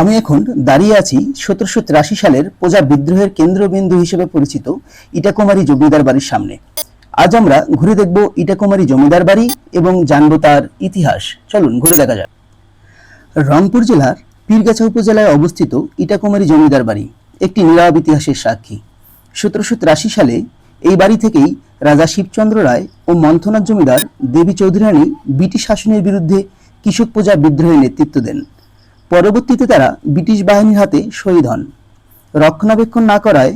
আমি এখন দাঁড়িয়ে আছি সতেরোশো তিরাশি সালের প্রজা বিদ্রোহের কেন্দ্রবিন্দু হিসেবে পরিচিত ইটাকুমারী জমিদার বাড়ির সামনে। আজ আমরা ঘুরে দেখব ইটাকুমারী জমিদার বাড়ি এবং জানব তার ইতিহাস। চলুন, ঘুরে দেখা যাক। রংপুর জেলার পীরগাছা উপজেলায় অবস্থিত ইটাকুমারী জমিদার বাড়ি একটি নীরব ইতিহাসের সাক্ষী। সতেরোশো তিরাশি সালে এই বাড়ি থেকেই রাজা শিবচন্দ্র রায় ও মন্থনাথ জমিদার দেবী চৌধুরানী ব্রিটিশ শাসনের বিরুদ্ধে কৃষক প্রজা বিদ্রোহের নেতৃত্ব দেন। পরবর্তীতে তারা ব্রিটিশ বাহিনীর হাতে শহীদ হন। রক্ষণাবেক্ষণ না করায়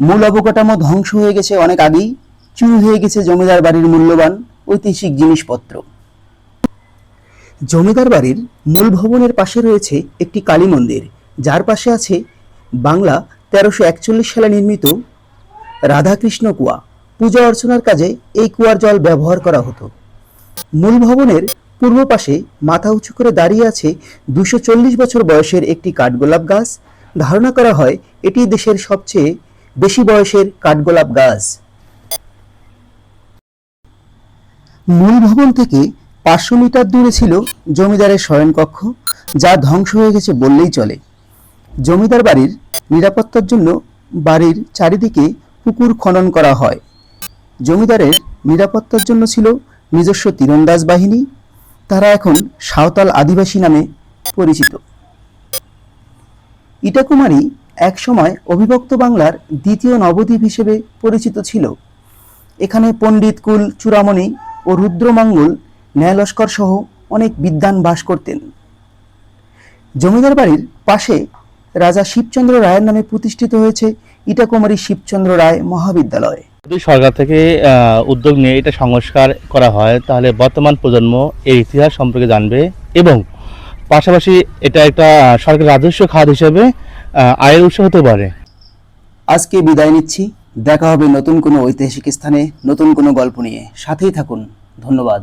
মূল অবকাঠামো ধ্বংস হয়ে গেছে অনেক আগেই, চুরি হয়ে গেছে জমিদার বাড়ির মূল্যবান ঐতিহাসিক জিনিসপত্র। জমিদার বাড়ির মূল ভবনের পাশে রয়েছে একটি কালী মন্দির, যার পাশে আছে বাংলা তেরোশো একচল্লিশ সালে নির্মিত রাধাকৃষ্ণ কুয়া। পূজা অর্চনার কাজে এই কুয়ার জল ব্যবহার করা হতো। মূল ভবনের পূর্ব পাশে মাথা উঁচু করে দাঁড়িয়ে আছে দুশো বছর বয়সের একটি কাঠগোলাপ গাছ। ধারণা করা হয় এটি দেশের সবচেয়ে বেশি বয়সের কাঠগোলাপ গাছ। মূল ভবন থেকে পাঁচশো মিটার দূরে ছিল জমিদারের শয়নকক্ষ, যা ধ্বংস হয়ে গেছে বললেই চলে। জমিদার বাড়ির নিরাপত্তার জন্য বাড়ির চারিদিকে পুকুর খনন করা হয়। জমিদারের নিরাপত্তার জন্য ছিল নিজস্ব তীরন্দাজ বাহিনী তারা এখন সাঁওতাল আদিবাসী নামে পরিচিত। ইটাকুমারী একসময় অবিভক্ত বাংলার দ্বিতীয় নবদ্বীপ হিসেবে পরিচিত ছিল। এখানে পণ্ডিত কুল চূড়ামণি ও রুদ্রমঙ্গল ন্যায়লস্কর সহ অনেক বিদ্বান বাস করতেন। জমিদার বাড়ির পাশে রাজা শিবচন্দ্র রায়ের নামে প্রতিষ্ঠিত হয়েছে ইটাকুমারী শিবচন্দ্র রায় মহাবিদ্যালয়। যদি সরকার থেকে উদ্যোগ নিয়ে এটা সংস্কার করা হয়, তাহলে বর্তমান প্রজন্ম এর ইতিহাস সম্পর্কে জানবে এবং পাশাপাশি এটা একটা সরকারি রাজস্ব খাত হিসেবে আয়ের উৎস হতে পারে। আজকে বিদায় নিচ্ছি। দেখা হবে নতুন কোনো ঐতিহাসিক স্থানে, নতুন কোনো গল্প নিয়ে। সাথেই থাকুন। ধন্যবাদ।